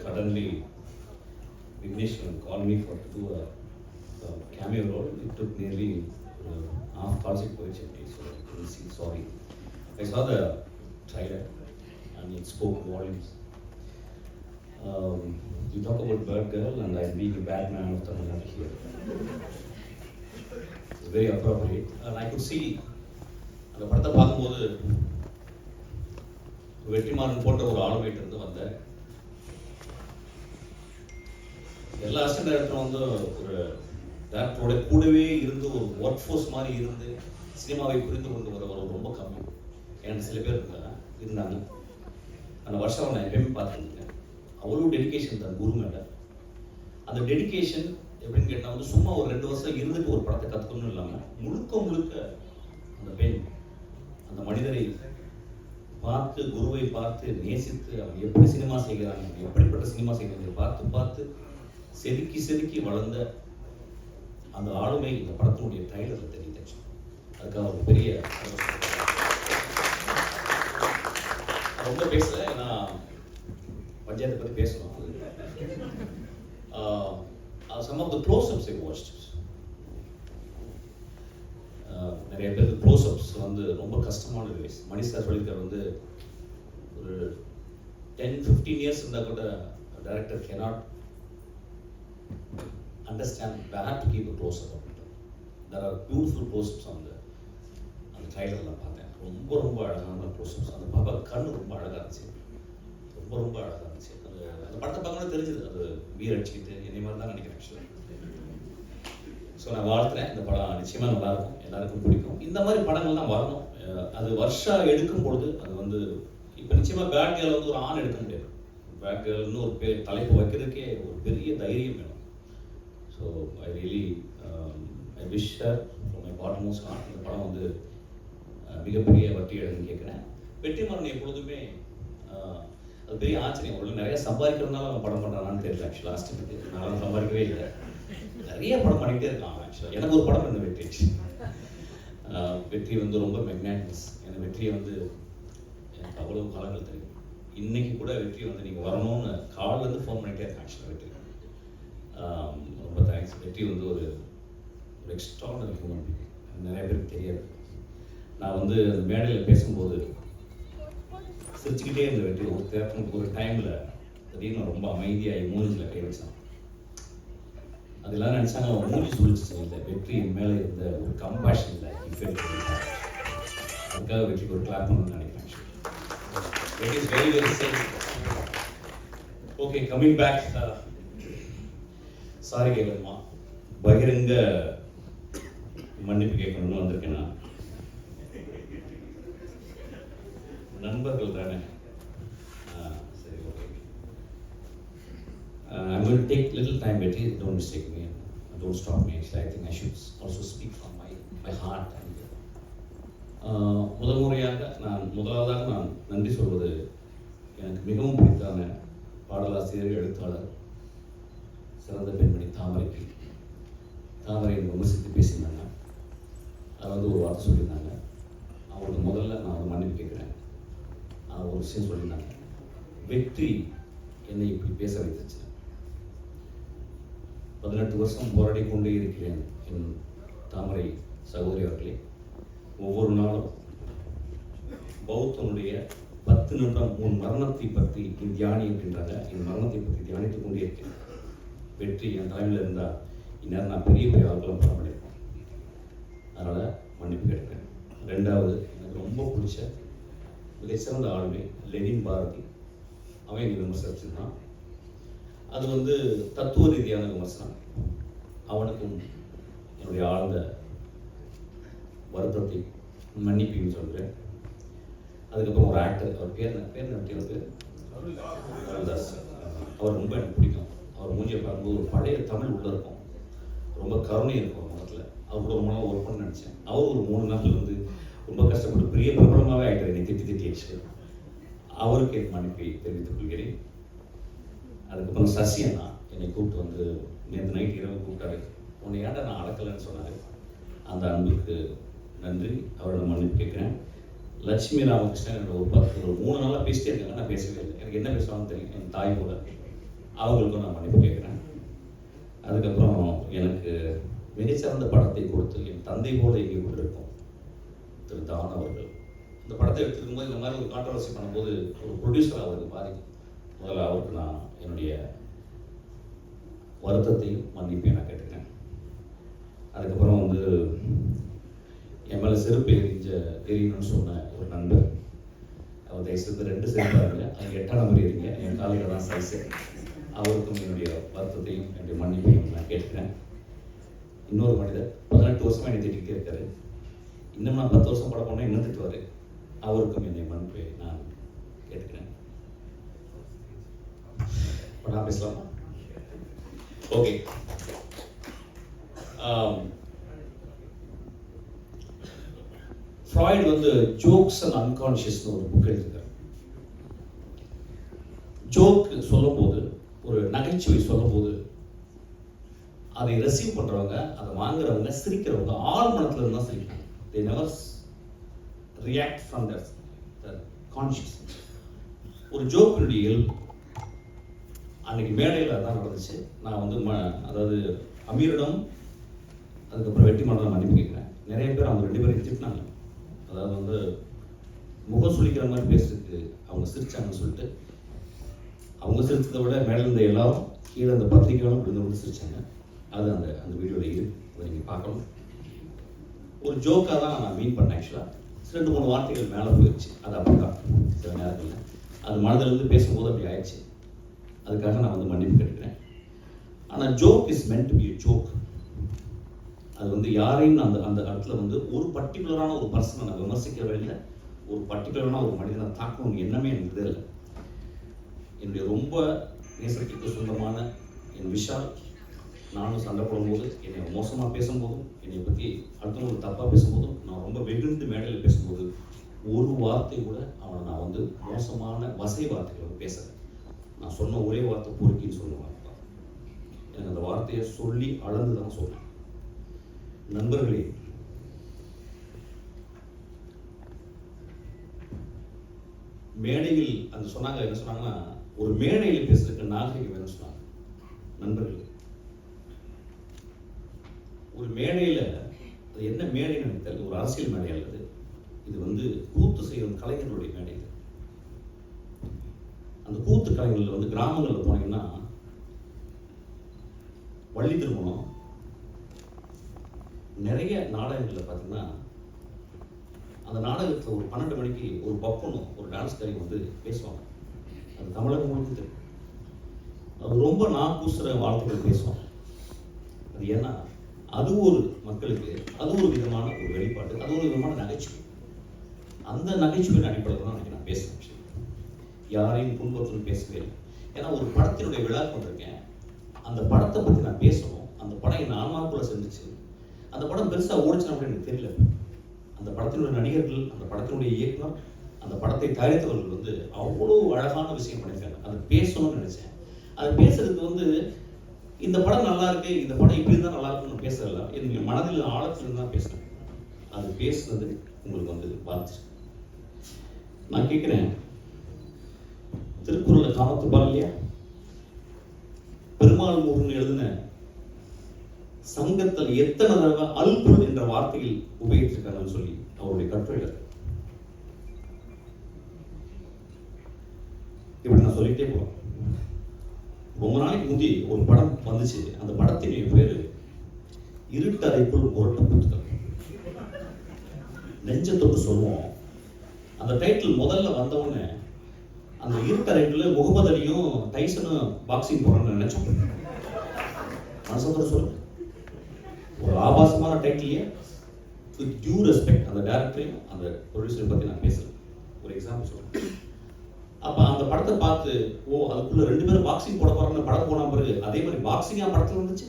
வந்து suddenly Vigneswaran call me for to a cameo role it took nearly half project போயிடுச்சு அப்படி so see sorry I saw the trailer and it spoke volumes you talk about bird girl and I being bad man of Tamil Nadu here it's very appropriate and I could see அந்த படத்தை பார்க்கும்போது வெற்றிமாறன் போன்ற ஒரு ஆளுமையிட்ட இருந்து வந்த எல்லா assistant டேரக்டரும் வந்து ஒரு டேரக்டரோட கூடவே இருந்து ஒரு ஒர்க் ஃபோர்ஸ் மாதிரி இருந்து சினிமாவை புரிந்து கொண்டு வரவர் ரொம்ப கம்மி. எனக்கு சில பேர் இருந்தாங்க இருந்தாங்க. அந்த வருஷம் நான் எப்பயுமே பார்த்துருக்கேன். அவ்வளோ டெடிகேஷன் தான் குரு மேல. அந்த டெடிகேஷன் எப்படின்னு கேட்டால் வந்து சும்மா ஒரு ரெண்டு வருஷம் இருந்துட்டு ஒரு படத்தை கற்றுக்கணும் இல்லாமல் முழுக்க முழுக்க அந்த பெண் அந்த மனிதரை பார்த்து குருவை பார்த்து நேசித்து அவன் எப்படி சினிமா செய்கிறான் எப்படிப்பட்ட சினிமா செய்கிறான் பார்த்து பார்த்து செதுக்கி செதுக்கி வளர்ந்த அந்த ஆளுமை இந்த படத்தினுடைய ட்ரைலரில் தெரியுது. அதுக்காக ஒரு பெரிய ரொம்ப பேசல நான் பஞ்சாயத்தை பற்றி பேசணும். Some of the close ups I watch நிறைய பேருக்கு க்ளோஸ்அப்ஸ் வந்து ரொம்ப கஷ்டமான வேஸ் மணிஷா சார் சொல்லியிருக்கார் வந்து ஒரு டென் ஃபிஃப்டீன் இயர்ஸ் இருந்தால் கூட director cannot understand where to keep a close up அப்படின்ட்டு தெர் ஆர் பியூட்டிஃபுல் க்ளோஸ்அப்ஸ் அந்த அந்த ட்ரைலரில் பார்த்தேன் ரொம்ப ரொம்ப அழகான க்ளோஸ்அப்ஸ் அந்த பாப்பா கண்ணு ரொம்ப அழகாக இருந்துச்சு. ரொம்ப ரொம்ப அழகாக இருந்துச்சு. அந்த அந்த படத்தை பார்க்கணும் தெரிஞ்சது. அது வீர் அடிச்சுக்கிட்டு என்னை மாதிரி தான் நினைக்கிறேன் ஆக்சுவலாக ஸோ நான் வாழ்த்துறேன். இந்த படம் நிச்சயமாக நல்லாயிருக்கும் எல்லாருக்கும் பிடிக்கும். இந்த மாதிரி படங்கள்லாம் வரணும். அது வருஷம் எடுக்கும் பொழுது அது வந்து இப்போ நிச்சயமாக பேட் கேர்ள் வந்து ஒரு ஆண் எடுக்க முடியாது. பேட் கேர்ள்னு ஒரு பேர் தலைப்பு வைக்கிறதுக்கே ஒரு பெரிய தைரியம் வேணும். So I really I wish from my bottommost heart இந்த படம் வந்து uh, மிகப்பெரிய வெற்றி அடைன்னு கேட்குறேன். வெற்றிமாறன் எப்பொழுதுமே uh, அது பெரிய ஆச்சரியம். ஒரு நிறைய சம்பாதிக்கிறதுனால அவன் படம் பண்ணுறானான்னு தெரியல ஆக்சுவலாக லாஸ்ட்டுக்கு நான் சம்பாதிக்கவே இல்லை. நிறைய படம் பண்ணிகிட்டே இருக்கான் ஆக்சுவலாக எனக்கு ஒரு படம் பண்ண வெற்றி uh, வெற்றி வந்து ரொம்ப மெக்னானிமஸ் எனக்கு வெற்றியை வந்து எனக்கு அவ்வளோ காலங்கள் தெரியும். இன்னைக்கு கூட வெற்றி வந்து நீங்கள் வரணும்னு காலில் இருந்து ஃபோன் பண்ணிட்டே இருக்கேன் ஆக்சுவலாக வெற்றி. Um, தேங்க்ஸ் வெற்றி வந்து ஒரு ஒரு எக்ஸ்ட்ராடனரி ஹியூமன் பீங் நிறைய பேருக்கு தெரியாது. நான் வந்து அந்த மேடையில் பேசும்போது சிரிச்சுக்கிட்டே இருந்த வெற்றி ஒரு தேட்டருக்கு ஒரு டைமில் திடீர்னு ரொம்ப அமைதியாகி மூஞ்சில் கை வச்சான். அது எல்லாரும் நினைச்சாங்க அவன் மூஞ்சி சுழிச்சு இல்லை வெற்றி என் மேலே இருந்த ஒரு கம்பேஷன் இல்லை இஃபெக்ட் அதுக்காக வெற்றிக்கு ஒரு கிளாப் பண்ணணும்னு நினைக்கிறேன். Very very okay coming back sorry கேட்கணுமா பகிரங்க மன்னிப்பு கேட்கணும்னு வந்திருக்கேன் நான் நண்பர்கள் தானே சரி okay I will take little time but don't mistake me don't stop me. I I think I should also speak my my, heart heart. முதல் முறையாக நான் முதலாவதாக நான் நன்றி சொல்வது எனக்கு மிகவும் பிடித்தான பாடலாசிரியர் எழுத்தாளர் சிறந்த பெண்மணி தாமரைக்கு தாமரை விமர்சித்து பேசியிருந்தாங்க. அதை வந்து ஒரு வார்த்தை சொல்லியிருந்தாங்க. அவங்களுக்கு முதல்ல நான் அதை மன்னிப்பு கேட்குறேன். நான் ஒரு விஷயம் சொல்லியிருந்தாங்க. வெற்றி என்னை இப்படி பேச வைத்துச்சு. பதினெட்டு வருஷம் போராடி கொண்டே இருக்கிறேன் என் தாமரை சகோதரி அவர்களே. ஒவ்வொரு நாளும் பௌத்தனுடைய பத்து நிமிடம் உன் மரணத்தை பற்றி நீ தியானி என்கின்றாங்க என் மரணத்தை பற்றி தியானித்துக் கொண்டே இருக்கிறேன் வெற்றி என் தலைமையில் இருந்தால் இந்நேரம் நான் பெரிய பெரிய ஆட்களும் படம் பண்ணியிருப்பேன் அதனால் மன்னிப்பு கேட்கிறேன் ரெண்டாவது எனக்கு ரொம்ப பிடிச்ச மிகச்சிறந்த ஆளுமை லெனின் பாரதி. அவன் என்னை விமர்சிச்சிருந்தான் அது வந்து தத்துவ ரீதியான விமர்சனம். அவனுக்கும் என்னுடைய ஆழ்ந்த வருத்தத்தை மன்னிப்பையும் சொல்கிறேன் அதுக்கப்புறம் ஒரு ஆக்டர் அவர் பேர் பேர் என்ன? பேர் அவர் ரொம்ப எனக்கு பிடிக்கும். அவர் மூஞ்சியை பார்க்கும்போது ஒரு பழைய தமிழ் உள்ள இருக்கும். ரொம்ப கருணை இருக்கும் முகத்தில் அவர் கூட ரொம்ப நாள் ஒர்க் பண்ண நினச்சேன். அவர் ஒரு மூணு நாள் வந்து ரொம்ப கஷ்டப்பட்டு பெரிய பிரபலமாகவே ஆகிட்டார் என்னை திட்டி திட்டி அவருக்கு என் மன்னிப்பை தெரிவித்துக் கொள்கிறேன். அதுக்கப்புறம் சசி அண்ணா என்னை கூப்பிட்டு வந்து நேற்று நைட் இரவு கூப்பிட்டாரு. உன்னை ஏன்டா நான் அடக்கலைன்னு சொன்னார்? அந்த அன்புக்கு நன்றி. அவரோட மன்னிப்பு கேட்குறேன். லட்சுமி ராமகிருஷ்ணன் என்னோட ஒரு பத்து ஒரு மூணு நாளாக பேசிட்டே இருக்காங்க. நான் பேசவே இல்லை. எனக்கு என்ன பேசுவாங்கன்னு தெரியும் என் தாய் போல அவங்களுக்கும் நான் மன்னிப்பு கேட்குறேன். அதுக்கப்புறம் எனக்கு மிகச்சிறந்த படத்தை கொடுத்து என் தந்தை போல இங்கே கொண்டிருக்கும் திரு தான் அவர்கள். இந்த படத்தை எடுத்துக்கும் போது இந்த மாதிரி ஒரு கான்ட்ரவர்சி பண்ணும்போது ஒரு ப்ரொடியூசர் அவருக்கு பாதிக்கும் முதல்ல அவருக்கு நான் என்னுடைய வருத்தத்தையும் மன்னிப்பையும் நான் கேட்டுக்கிறேன். அதுக்கப்புறம் வந்து என் மேலே செருப்பு எரிஞ்ச எரியணும்னு சொன்ன ஒரு நண்பர். அவர் தயவுசெய்து ரெண்டு செருப்பாக இருங்க அது எட்டாம் நம்பர் எரிங்க என் காலையில் தான் சைஸ் அவருக்கும் என்னுடைய வருத்தத்தையும் என்னுடைய மன்னிப்பையும் நான் கேட்கிறேன். இன்னொரு மனிதர் பதினெட்டு வருஷமா என்னை திட்டிகிட்டே இருக்காரு. இன்னும் நான் பத்து வருஷம் படம் பண்ணால் இன்னும் திட்டுவார்? அவருக்கும் என்னை மன்னிப்பை நான் கேட்கிறேன். படம் பேசலாமா? ஓகே ஃப்ராய்டு வந்து ஜோக்ஸ் அண்ட் அன்கான்ஷியஸ்னு ஒரு புக் எழுதியிருக்காரு. ஜோக் சொல்லும்போது ஒரு நகைச்சுவை சொல்லும்போது அதை ரெசீவ் பண்ணுறவங்க அதை வாங்குறவங்க சிரிக்கிறவங்க ஆள் மனத்தில் இருந்து தான் சிரிக்கிறாங்க they never react from their conscious ஒரு ஜோக்கினுடைய இயல்பு. அன்னைக்கு மேடையில் அதான் நடந்துச்சு. நான் வந்து ம அதாவது அமீரிடம் அதுக்கப்புறம் வெற்றி மாடலாம் மன்னிப்பு கேட்குறேன். நிறைய பேர் அவங்க ரெண்டு பேரும் திட்டினாங்க. அதாவது வந்து முகம் சுளிக்கிற மாதிரி பேசுறதுக்கு அவங்க சிரிச்சாங்கன்னு சொல்லிட்டு அவங்க சிரித்ததை விட மேலே இருந்த எல்லாரும் கீழே அந்த பத்திரிக்கைகளும் விழுந்து விழுந்து சிரிச்சாங்க. அது அந்த அந்த வீடியோவில் இருக்கு அதை நீங்கள் பார்க்கணும். ஒரு ஜோக்காக தான் நான் மீன் பண்ணேன் ஆக்சுவலாக ரெண்டு மூணு வார்த்தைகள் மேலே போயிடுச்சு அது அப்படிதான். சில நேரத்தில் அது மனதிலிருந்து பேசும்போது அப்படி ஆயிடுச்சு. அதுக்காக நான் வந்து மன்னிப்பு கேட்டுக்கிறேன். ஆனால் joke is meant to be joke அது வந்து யாரையும் அந்த அந்த இடத்துல வந்து ஒரு பர்டிகுலரான ஒரு பர்சனை நான் விமர்சிக்கவே இல்லை. ஒரு பர்டிகுலரான ஒரு மனிதனை தாக்கணும்னு எண்ணமே எனக்கு இல்லை. என்னுடைய ரொம்ப நேசத்துக்கு சொந்தமான என் விஷால் நானும் சண்டை போடும்போது என்னை மோசமாக பேசும்போதும் என்னை பற்றி அடுத்தவங்களுக்கு தப்பாக பேசும்போதும் நான் ரொம்ப வெகுந்து மேடையில் பேசும்போது ஒரு வார்த்தை கூட அவனை நான் வந்து மோசமான வசை வார்த்தைகளை பேசுகிறேன் நான் சொன்ன ஒரே வார்த்தை பொறுக்கின்னு சொல்லுவேன் எனக்கு அந்த வார்த்தையை சொல்லி அளந்து தான் சொன்னேன். நண்பர்களே மேடையில் அந்த சொன்னாங்க என்ன சொன்னாங்கன்னா ஒரு மேடையில் பேசுறதுக்கு நாகரிகம் வேணும்னு சொன்னாங்க. ஒரு மேடையில் அது என்ன மேடைன்னு எனக்கு தெரியல ஒரு அரசியல் மேடை அல்லது இது வந்து கூத்து செய்யும் கலைஞர்களுடைய மேடை அந்த கூத்து கலைஞர்கள் வந்து கிராமங்களில் போனீங்கன்னா வள்ளி திருமணம் நிறைய நாடகங்களில் பார்த்தீங்கன்னா அந்த நாடகத்தில் ஒரு பன்னெண்டு மணிக்கு ஒரு பப்பனும் ஒரு டான்ஸ் கறி வந்து பேசுவாங்க. தமிழகம் முழுக்க தெரியும் அது ரொம்ப நான் பூசுகிற வார்த்தைகள் பேசுவோம். அது ஏன்னா அது ஒரு மக்களுக்கு அது ஒரு விதமான ஒரு வெளிப்பாடு அது ஒரு விதமான நகைச்சுவை. அந்த நகைச்சுவையின் அடிப்படையில் தான் அன்னைக்கு நான் பேசுகிறேன் யாரையும் புண்படுத்தணும் பேசவே இல்லை. ஏன்னா ஒரு படத்தினுடைய விழா கொண்டிருக்கேன். அந்த படத்தை பற்றி நான் பேசணும். அந்த படம் என் ஆன்மாக்குள்ள செஞ்சிச்சு அந்த படம் பெருசாக ஓடிச்சு அப்படின்னு எனக்கு தெரியல. அந்த படத்தினுடைய நடிகர்கள் அந்த படத்தினுடைய இயக்குனர் அந்த படத்தை தயாரித்தவர்கள் வந்து அவ்வளோ அழகான விஷயம் பண்ணியிருக்காங்க. அதை பேசணும்னு நினைச்சேன். அதை பேசுறதுக்கு வந்து இந்த படம் நல்லா இருக்கு இந்த படம் இப்படி இருந்தால் நல்லா இருக்குன்னு பேசல என் மனதில் ஆழத்துல தான் பேசுறேன் அது பேசுனது உங்களுக்கு வந்து பாதிச்சு நான் கேட்குறேன் திருக்குறளை காமத்துப்பார் இல்லையா? பெருமாள் முருகன் எழுதின சங்கத்தில் எத்தனை தடவை அல்குல் என்ற வார்த்தையில் உபயோகிச்சிருக்காங்கன்னு சொல்லி அவருடைய கட்டுரையில் இப்படி நான் சொல்லிக்கிட்டே போவேன் ரொம்ப நாளைக்கு முந்தி ஒரு படம் வந்துச்சு. அந்த படத்தினுடைய பேரு இருட்டறைக்குள் முரட்ட புத்தகம். நெஞ்சத்தொட்டு சொல்லுவோம். அந்த டைட்டில் முதல்ல வந்தவுடனே அந்த இருட்டறைக்குள்ள முகமது அலியும் டைசனும் பாக்ஸிங் போறோம்னு நினைச்சோம். மனசத்தோட சொல்லுங்க. ஒரு ஆபாசமான டைட்டிலே வித் டியூ ரெஸ்பெக்ட் அந்த டேரக்டரையும் அந்த ப்ரொடியூசரை பற்றி நான் பேசுகிறேன் ஒரு எக்ஸாம்பிள் சொல்கிறேன் அப்போ அந்த படத்தை பார்த்து ஓ அதுக்குள்ள ரெண்டு பேரும் பாக்ஸிங் போட போறாங்கன்னு படம் போன பிறகு அதே மாதிரி பாக்ஸிங் பாக்ஸிங்கா படத்தில் வந்துச்சு?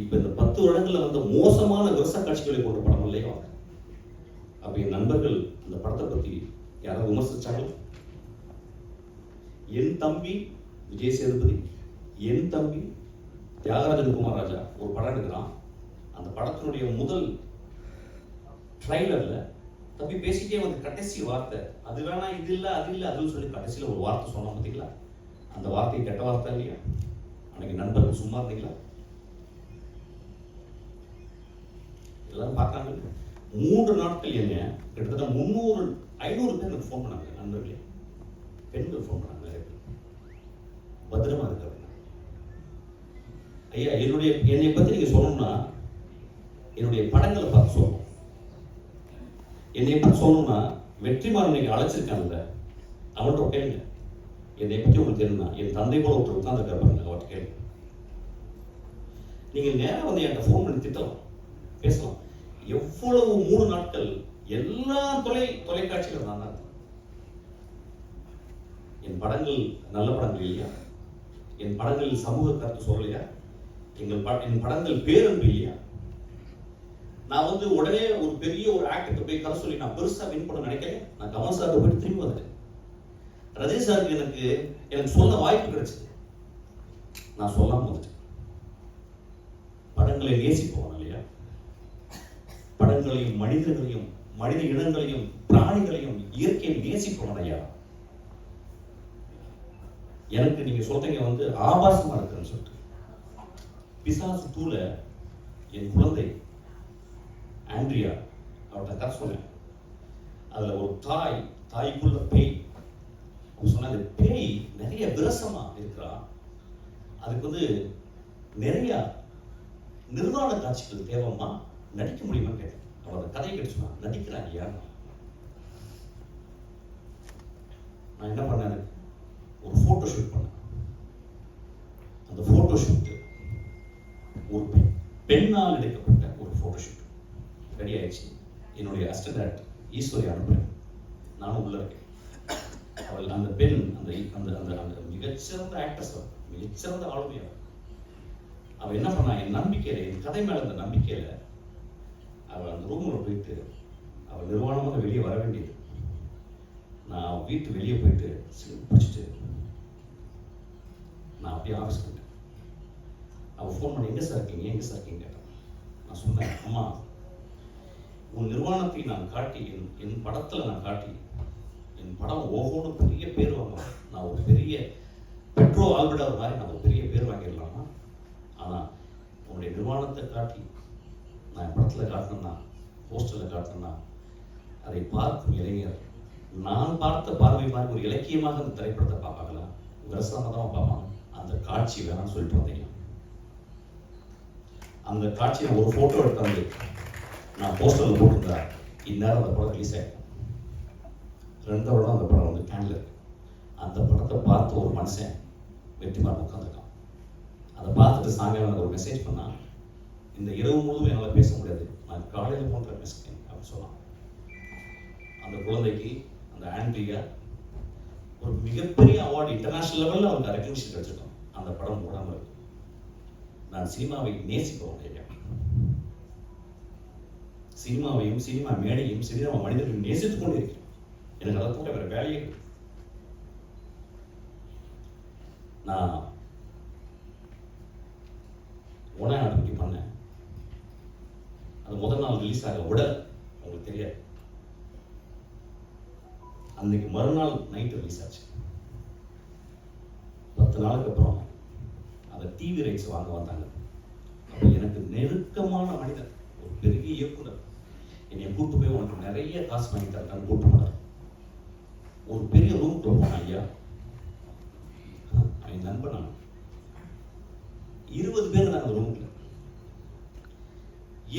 இப்போ இந்த பத்து வருடங்களில் வந்த மோசமான விவசாய காட்சிகளை கொண்ட படம் இல்லையா? அப்போ என் நண்பர்கள் அந்த படத்தை பற்றி யாராவது விமர்சிச்சாங்களா? என் தம்பி விஜய் சேதுபதி என் தம்பி தியாகராஜன் குமார் ராஜா ஒரு படம் எடுக்கிறான். அந்த படத்தினுடைய முதல் ட்ரைலரில் தம்பி பேசிட்டே வந்து கடைசி வார்த்தை அது வேணா இது இல்லை அது இல்லை அதுன்னு சொல்லி கடைசியில் ஒரு வார்த்தை சொன்னோம் பார்த்தீங்களா? அந்த வார்த்தை கெட்ட வார்த்தை இல்லையா? அன்னைக்கு நண்பர்கள் சும்மா இருந்தீங்களா? எல்லாரும் பார்க்கறாங்க மூன்று நாட்கள் இல்லைங்க கிட்டத்தட்ட முந்நூறு ஐநூறு பேர் எனக்கு ஃபோன் பண்ணாங்க நண்பர்களே. பெண்கள் ஃபோன் பண்ணாங்க நிறைய பேர். பத்திரமா இருக்க ஐயா என்னுடைய என்னை பத்தி நீங்க சொல்லணும்னா என்னுடைய படங்களை பார்த்து சொல்லணும். என்னை பற்றி சொல்லணும்னா வெற்றிமாறன் நீங்க அழைச்சிருக்காங்கல்ல அவன்கிட்ட கேளுங்க என்னை பற்றி உங்களுக்கு தெரியுமா? என் தந்தை கூட ஒருத்தர் உட்கார்ந்து பாருங்க அவர்கிட்ட கேளுங்க நீங்கள் நேரா வந்து என்கிட்ட ஃபோன் பண்ணி திட்டலாம். பேசலாம். எவ்வளவு மூணு நாட்கள் எல்லா தொலை தொலைக்காட்சியிலும் நான் தான் என் படங்கள் நல்ல படங்கள் இல்லையா? என் படங்கள் சமூக கருத்து சொல்லலையா எங்கள் பட என் படங்கள் பேரன்பு இல்லையா? நான் வந்து உடனே ஒரு பெரிய ஒரு ஆக்டர்கிட்ட போய் கதை சொல்லி நான் பெருசா வின் பண்ண நினைக்கிறேன் நான் கமல் சார்ட்ட போயிட்டு திரும்பி வந்துட்டேன் ரஜினி சாருக்கு எனக்கு எனக்கு சொல்ல வாய்ப்பு கிடைச்சது. நான் சொல்லாம வந்துட்டேன் படங்களை நேசிப்போம் இல்லையா? படங்களையும் மனிதர்களையும் மனித இனங்களையும் பிராணிகளையும் இயற்கையை நேசிப்போம் ஐயா. எனக்கு நீங்க சொல்றீங்க வந்து ஆபாசமா இருக்குன்னு சொல்லிட்டு. பிசாசு தூளை என் குழந்தை ஆண்ட்ரியா அவர்கிட்ட கதை சொன்னேன். அதுல ஒரு தாய் தாய்க்குள்ள பேய். அவங்க சொன்ன அந்த பேய் நிறைய விரசமா இருக்கிறா. அதுக்கு வந்து நிறைய நிர்வாண காட்சிகள் தேவைம்மா? நடிக்க முடியுமா கேட்டேன். அவரோட கதையை கேட்டு சொன்னான். நடிக்கிறான் ஐயா நான் என்ன பண்ணேன் ஒரு போட்டோ ஷூட் பண்ணேன் அந்த போட்டோ ஷூட் ஒரு பெண் பெண்ணால் எடுக்கப்பட்ட ஒரு போட்டோ ஷூட் ரெடி ஆயிடுச்சு என்னுடைய அசிஸ்டன்ட் ஈஸ்வரி அனுப்புறேன் நானும் உள்ள இருக்கேன் அவள் அந்த பெண் அந்த அந்த அந்த அந்த மிகச்சிறந்த ஆக்ட்ரஸ் மிகச்சிறந்த ஆளுமையாக அவள் அவ என்ன பண்ணா என் நம்பிக்கையில என் கதை மேல அந்த நம்பிக்கையில அவள் அந்த ரூமில் போயிட்டு அவள் நிர்வாணமாக வெளியே வர வேண்டியது. நான் வீட்டு வெளியே போயிட்டு சிலிப் பிடிச்சிட்டு நான் அப்படியே ஆஃபீஸ் போயிட்டேன் அவள் ஃபோன் பண்ணி எங்க சார் இருக்கீங்க? எங்க சார் இருக்கீங்க கேட்டான் நான் சொன்னேன் அம்மா உன் நிர்வாணத்தை நான் காட்டி என் என் படத்துல நான் காட்டி என் படம் ஒவ்வொன்றும் பெரிய பேர் வாங்க நான் ஒரு பெரிய பெட்ரோ ஆல்பர்டர் மாதிரி நம்ம பெரிய பேர் வாங்கிடலாமா? ஆனால் உன்னுடைய நிர்வாணத்தை காட்டி நான் படத்தில் காட்டணும்னா போஸ்டரில் காட்டணும்னா அதை பார்க்கும் இளைஞர் நான் பார்த்த பார்வை மாதிரி ஒரு இலக்கியமாக அந்த திரைப்படத்தை பார்ப்பாங்களா விரசமாக தான் பார்ப்பாங்க. அந்த காட்சி வேணாம்னு சொல்லிட்டு வந்தீங்க. அந்த காட்சியை ஒரு ஃபோட்டோ எடுத்தாந்து நான் போஸ்டரில் போட்டிருந்தா இந்நேரம் அந்த படம் ரிலீஸ் ஆயிருக்கும் ரெண்டாவது அந்த படம் வந்து கேன்ல அந்த படத்தை பார்த்த ஒரு மனுஷன் வெற்றிமாறன் உட்காந்துருக்கான் அதை பார்த்துட்டு சாயங்காலம் எனக்கு ஒரு மெசேஜ் பண்ணா இந்த இரவு முழுவதும் என்னால் பேச முடியாது. நான் காலையில் போன்ற பேசுகிறேன் அப்படின்னு சொன்னான். அந்த குழந்தைக்கு அந்த ஆண்ட்ரியா ஒரு மிகப்பெரிய அவார்டு இன்டர்நேஷனல் லெவலில் அவருக்கு ரெக்கக்னிஷன் கிடைச்சிருக்கோம். அந்த படம் போடாமல் இருக்கு. நான் சினிமாவை நேசிப்பவன் ஐயா. சினிமாவையும் சினிமா மேடையும் சினிமா மனிதர்களையும் நேசித்துக் கொண்டு இருக்கிறேன் எனக்கு அதை கூட வேற வேலையே இல்லை. நான் உணவு பற்றி பண்ணேன். அது முதல் நாள் ரிலீஸ் ஆக உடல் உங்களுக்கு தெரியாது. அன்னைக்கு மறுநாள் நைட்டு ரிலீஸ் ஆச்சு. பத்து நாளுக்கு அப்புறம் அந்த டிவி ரைட்ஸ் வாங்க வந்தாங்க. அப்போ எனக்கு நெருக்கமான மனிதர் ஒரு பெரிய இயக்குனர். என்னை கூட்டு போய் உனக்கு நிறைய காசு வாங்கி தரேன் கூட்டு போனார். ஒரு பெரிய ரூம்குள்ள போனேன் ஐயா. என் நண்பன் நான். இருபது பேர் நாங்கள் அந்த ரூம்ல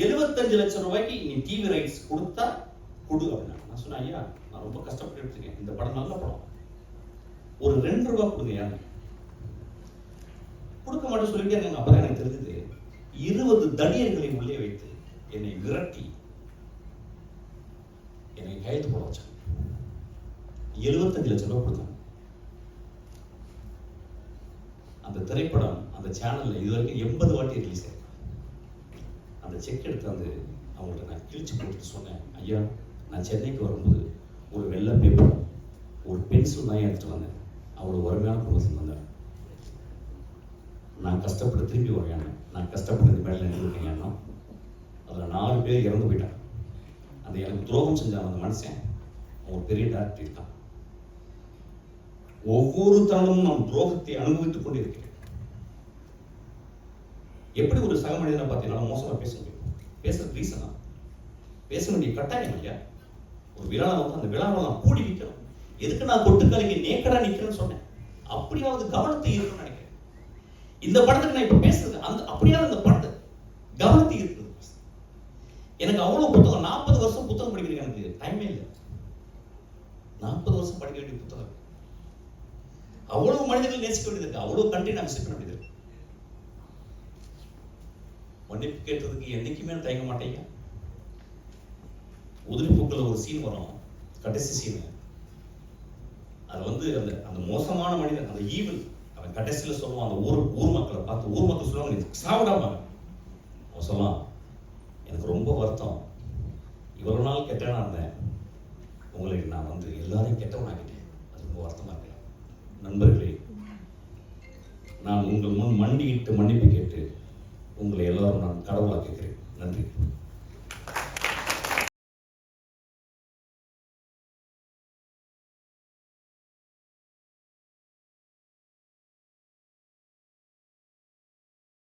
எழுபத்தஞ்சு லட்சம் ரூபாய்க்கு நீ டிவி ரைட்ஸ் கொடுத்தா கொடு அப்படின்னா. நான் சொன்னேன் ஐயா நான் ரொம்ப கஷ்டப்பட்டு எடுத்துருக்கேன். இந்த படம் நல்ல படம். ஒரு ரெண்டு ரூபாய் கொடுங்க யாரு கொடுக்க மாட்டேன் சொல்லிட்டு எனக்கு அப்புறம் எனக்கு தெரிஞ்சது இருபது தடியர்களை உள்ளே வைத்து என்னை விரட்டி என்னை கைது போட வச்சாங்க. எழுபத்தஞ்சு லட்சம் ரூபாய் கொடுத்தாங்க அந்த திரைப்படம் அந்த சேனலில் இது வரைக்கும் எண்பது வாட்டி ரிலீஸ் ஆயிருக்கு. அந்த செக் எடுத்து வந்து அவங்கள்ட்ட நான் கிழிச்சு கொடுத்து சொன்னேன் ஐயா நான் சென்னைக்கு வரும்போது ஒரு வெள்ளை பேப்பர் ஒரு பென்சில் தான் எடுத்துகிட்டு வந்தேன். அவ்வளோ வறுமையான குடும்பத்தில் வந்தேன் நான் கஷ்டப்பட்டு திரும்பி வருவேன் நான் கஷ்டப்பட்டு இந்த மேலே நின்றுருக்கேன் எண்ணம். அதில் நாலு பேர் இறந்து போயிட்டான் அந்த எனக்கு துரோகம் செஞ்சான் அந்த மனுஷன் அவங்க பெரிய டாக்டர் இருக்கான் ஒவ்வொரு தருணமும் நான் துரோகத்தை அனுபவித்துக் கொண்டிருக்கிறேன். எப்படி ஒரு சக மனிதனை பார்த்தீங்கன்னா மோசமா பேச முடியும்? பேசுறது ரீசனா பேச வேண்டிய கட்டாயம் இல்லையா? ஒரு விழா வந்து அந்த விழாவை நான் கூடி நிற்கிறோம் எதுக்கு நான் கொட்டுக்கலைக்கு நேக்கடா நிக்கிறேன்னு சொன்னேன்? அப்படியாவது கவனத்தை இருக்குன்னு நினைக்கிறேன். இந்த படத்துக்கு நான் இப்ப பேசுறது அந்த அப்படியாவது அந்த படத்தை கவனத்தை ஈர்க்கிறது எனக்கு அவ்வளவு புத்தகம் நாற்பது வருஷம் புத்தகம் படிக்கிறதுக்கு எனக்கு டைமே இல்லை. நாற்பது வருஷம் படிக்க வேண்டிய புத்தகம். அவ்வளவு மனிதர்கள் நேசிக்க வேண்டியது இருக்கு. அவ்வளவு கண்ட்ரி நான் விசிட் பண்ண வேண்டியது இருக்கு. மன்னிப்பு கேட்டதுக்கு என்னைக்குமே தயங்க மாட்டேங்க உதிரி பூக்கில் ஒரு சீன் வரும். கடைசி சீனு அது வந்து அந்த அந்த மோசமான மனிதன் அந்த ஈவில் அவன் கடைசியில் சொல்லுவான் அந்த ஊர் ஊர் மக்களை பார்த்து ஊர் மக்கள் சொல்லுவாங்க "நீ சாப்பிடாம அவன் எனக்கு ரொம்ப வருத்தம். இவ்வளவு நாள் கெட்டவனா இருந்தேன். உங்களுக்கு நான் வந்து எல்லாரையும் கெட்டவனாக்கிட்டேன். அது ரொம்ப வருத்தமா இருக்கு. நண்பர்களே நான் உங்கள் முன் மண்டியிட்டு மன்னிப்பு கேட்டு உங்களை எல்லாரும் நான் கடவுளாக கேட்கிறேன் நன்றி.